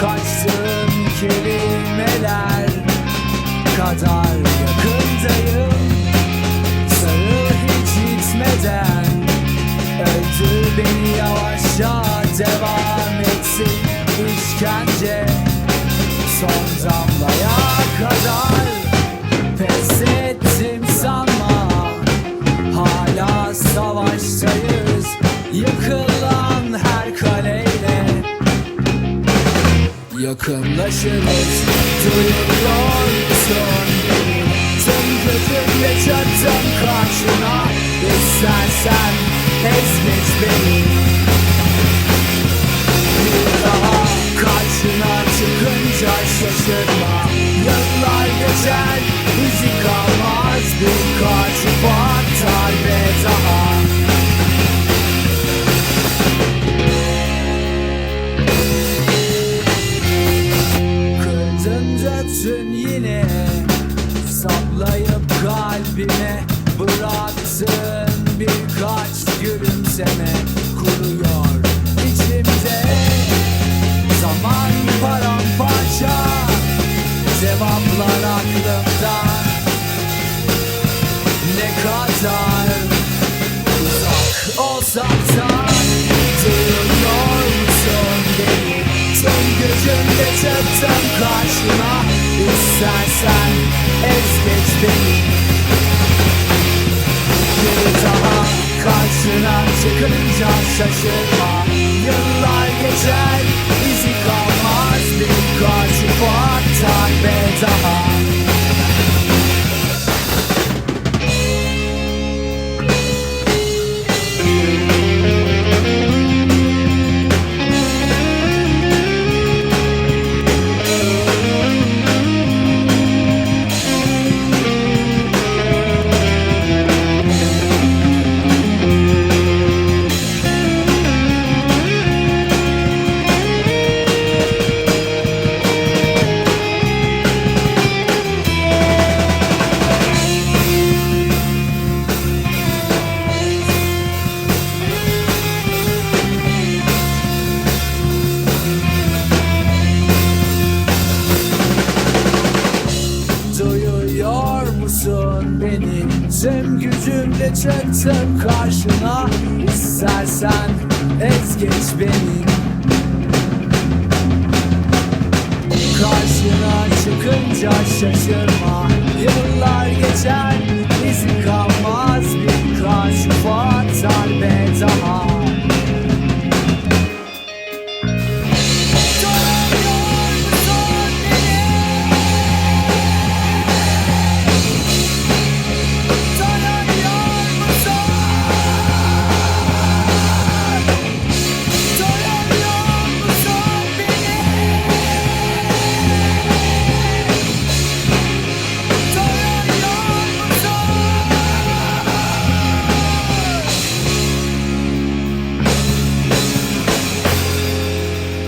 kaçtığım kelimeler kadar yakındayım. Sarıl hiç gitmeden Öldür beni yavaşça devam etsin işkence. Son damlaya kadar Yakınlaşırız beni Tüm gücümle çattım karşına. İstersen ez geç beni. Bir daha karşına çıkınca şaşırma. Yıllar geçer izi kalmaz kalbime Bıraktın birkaç gülümseme Kuruyor içimde. Zaman paramparça Cevaplar aklımda. Ne kadar uzak olsak da Duyuyor musun beni? Tüm gücümle çıktım karşına İstersen ez geç beni şaşırma Yıllar geçer. İzi kalmaz Birkaç ufak darbe daha Tüm gücümle çıktım karşına. İstersen ez geç beni. Karşına çıkınca şaşırma. Yıllar geçer izi kalmaz